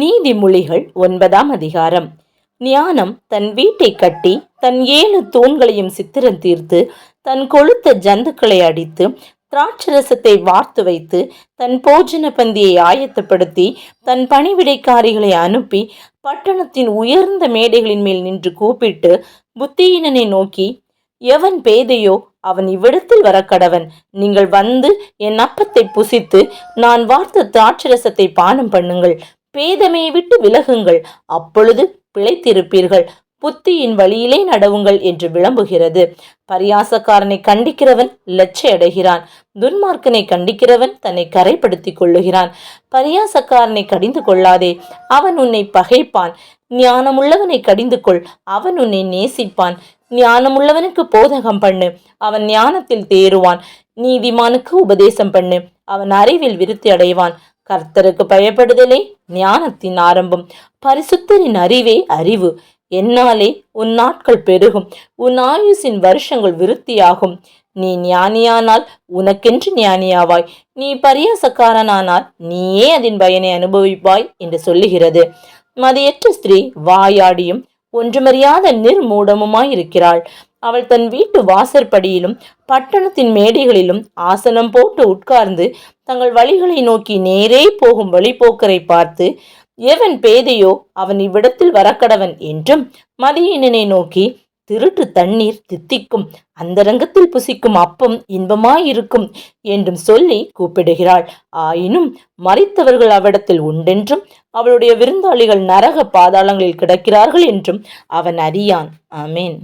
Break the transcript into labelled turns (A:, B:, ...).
A: நீதிமொழிகள் ஒன்பதாம் அதிகாரம். ஞானம் தன் வீட்டை கட்டி தன் ஏழு தூண்களையும் சித்திரம் தீர்த்து தன் கொழுத்த ஜந்துக்களை அடித்து திராட்சரசத்தை வார்த்து வைத்து தன் போஜன பந்தியை ஆயத்தப்படுத்தி தன் பணிவிடைக்காரிகளை அனுப்பி பட்டணத்தின் உயர்ந்த மேடைகளின் மேல் நின்று கூப்பிட்டு புத்தியினனை நோக்கி எவன் பேதையோ அவன் இவ்விடத்தில் வரக்கடவன். நீங்கள் வந்து என் அப்பத்தை புசித்து நான் வார்த்த திராட்சரசத்தை பானம் பண்ணுங்கள். பேதமையை விட்டு விலகுங்கள். அப்பொழுது பிழைத்திருப்பீர்கள். புத்தியின் வழியிலே நடவுங்கள் என்று விளம்புகிறது. பரியாசக்காரனை கண்டிக்கிறவன் லட்சை அடைகிறான் துன்மார்க்கனை கண்டிக்கிறவன் தன்னை கரைப்படுத்திக் கொள்ளுகிறான். பரியாசக்காரனை கடிந்து கொள்ளாதே. அவன் உன்னை பகைப்பான். ஞானமுள்ளவனை கடிந்து கொள். அவன் உன்னை நேசிப்பான். ஞானமுள்ளவனுக்கு போதகம் பண்ணு. அவன் ஞானத்தில் தேறுவான். நீதிமானுக்கு உபதேசம் பண்ணு. அவன் அறிவில் விருத்தி அடைவான். கர்த்தருக்கு பயப்படுதலே. ஞானத்தின் ஆரம்பம். பரிசுத்தரின் அறிவே அறிவு. என்னாலே உன் நாட்கள் பெருகும். உன் ஆயுசின் வருஷங்கள் விருத்தியாகும். நீ ஞானியானால் உனக்கென்று ஞானியாவாய். நீ பரியாசக்காரனானால் நீயே அதன் பயனை அனுபவிப்பாய் என்று சொல்லுகிறது. மதியற்ற ஸ்திரீ வாயாடியும் ஒன்றுமறியாத நிர்மூடமுமாயிருக்கிறாள். அவள் தன் வீட்டு வாசற்படியிலும் பட்டணத்தின் மேடைகளிலும் ஆசனம் போட்டு உட்கார்ந்து தங்கள் வழிகளை நோக்கி நேரே போகும் வழிபோக்கரை பார்த்து எவன் பேதையோ அவன் இவ்விடத்தில் வரக்கடவன் என்றும் மதியினனை நோக்கி திருட்டு தண்ணீர் தித்திக்கும் அந்தரங்கத்தில் புசிக்கும் அப்பம் இன்பமாயிருக்கும் என்றும் சொல்லி கூப்பிடுகிறாள். ஆயினும் மறித்தவர்கள் அவ்விடத்தில் உண்டென்றும் அவளுடைய விருந்தாளிகள் நரக பாதாளங்களில் கிடக்கிறார்கள் என்றும் அவன் அறியான். ஆமேன்.